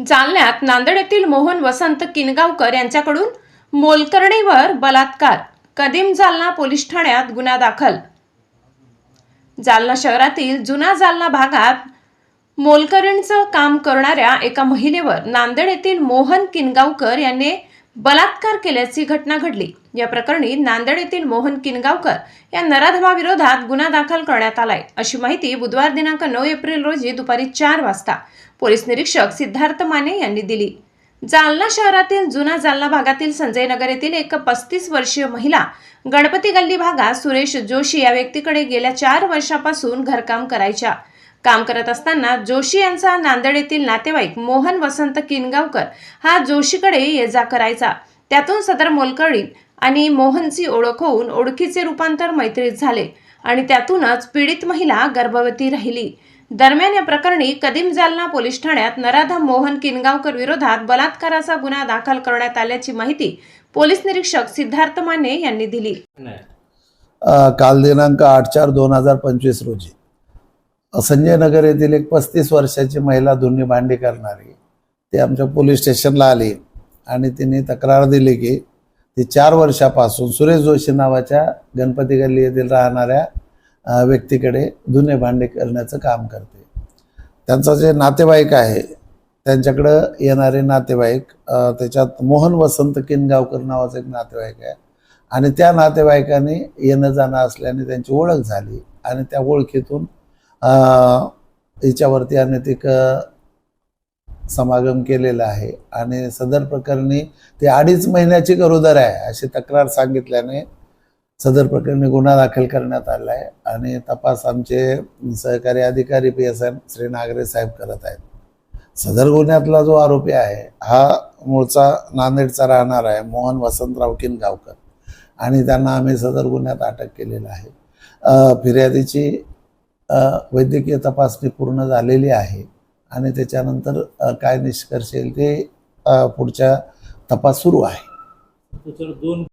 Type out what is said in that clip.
जालन्यात नांदेड येथील मोहन वसंत किनगावकर यांच्याकडून मोलकर्णीवर बलात्कार. कदीम जालना पोलीस ठाण्यात गुन्हा दाखल. जालना शहरातील जुना जालना भागात मोलकरणीचं काम करणाऱ्या एका महिलेवर नांदेड येथील मोहन किनगावकर यांनी बलात्कार केल्याची घटना घडली. या प्रकरणी नांदेड येथील मोहन किनगावकर या नराधमाविरोधात गुन्हा दाखल करण्यात आलाय. अशी माहिती बुधवार दिनांक नऊ एप्रिल रोजी दुपारी चार वाजता पोलीस निरीक्षक सिद्धार्थ माने यांनी दिली. जालना शहरातील जुना जालना भागातील संजय नगर येथील एक पस्तीस वर्षीय महिला गणपती गल्ली भागात सुरेश जोशी या व्यक्तीकडे गेल्या चार वर्षापासून घरकाम करायच्या. काम करत असताना जोशी यांचा नांदेड येथील नातेवाईक मोहन वसंत किनगावकर हा जोशीकडे ये जा करायचा. त्यातून सदर मोलकळी आणि मोहनची ओळख होऊन ओळखीचे रूपांतर मैत्रीत झाले आणि त्यातूनच पीडित महिला गर्भवती राहिली. दरम्यान या प्रकरणी कदीम जालना पोलीस ठाण्यात नराधम मोहन किनगावकर विरोधात बलात्काराचा गुन्हा दाखल करण्यात आल्याची माहिती पोलीस निरीक्षक सिद्धार्थ माने यांनी दिली. काल दिनांक आठ चार दोन हजार पंचवीस रोजी. संजय नगर येथील एक पस्तीस वर्षाची महिला धुनी भांडी करणारी ती आमच्या पोलीस स्टेशनला आली आणि तिने तक्रार दिली की ती चार वर्षापासून सुरेश जोशी नावाच्या गणपती गल्ली येथील राहणाऱ्या व्यक्तीकडे धुणे भांडे करण्याचं काम करते. त्यांचं जे नातेवाईक आहे त्यांच्याकडं येणारे नातेवाईक त्याच्यात मोहन वसंत किनगावकर नावाचं एक नातेवाईक आहे आणि त्या नातेवाईकाने येणं जाणं असल्याने त्यांची ओळख झाली आणि त्या ओळखीतून याच्यावरती हिच्यावरती अनैतिक समागम केलेला आहे. आणि सदर प्रकरणी ते अडीच महिन्याची गरोदर आहे अशी तक्रार सांगितल्याने सदर प्रकरणी गुन्हा दाखल करण्यात आला आहे आणि तपास आमचे सहकारी अधिकारी P S M Shri Nagare साहेब करत आहेत. सदर गुन्ह्यातला जो आरोपी आहे हा मूळचा नांदेडचा राहणार आहे मोहन वसंतराव किनगावकर. आणि त्यांना आम्ही सदर गुन्ह्यात अटक केलेलं आहे. फिर्यादीची वैद्यकीय तपासणी पूर्ण झालेली आहे आणि त्याच्यानंतर काय निष्कर्ष येईल ते पुढच्या तपास सुरू आहे. दोन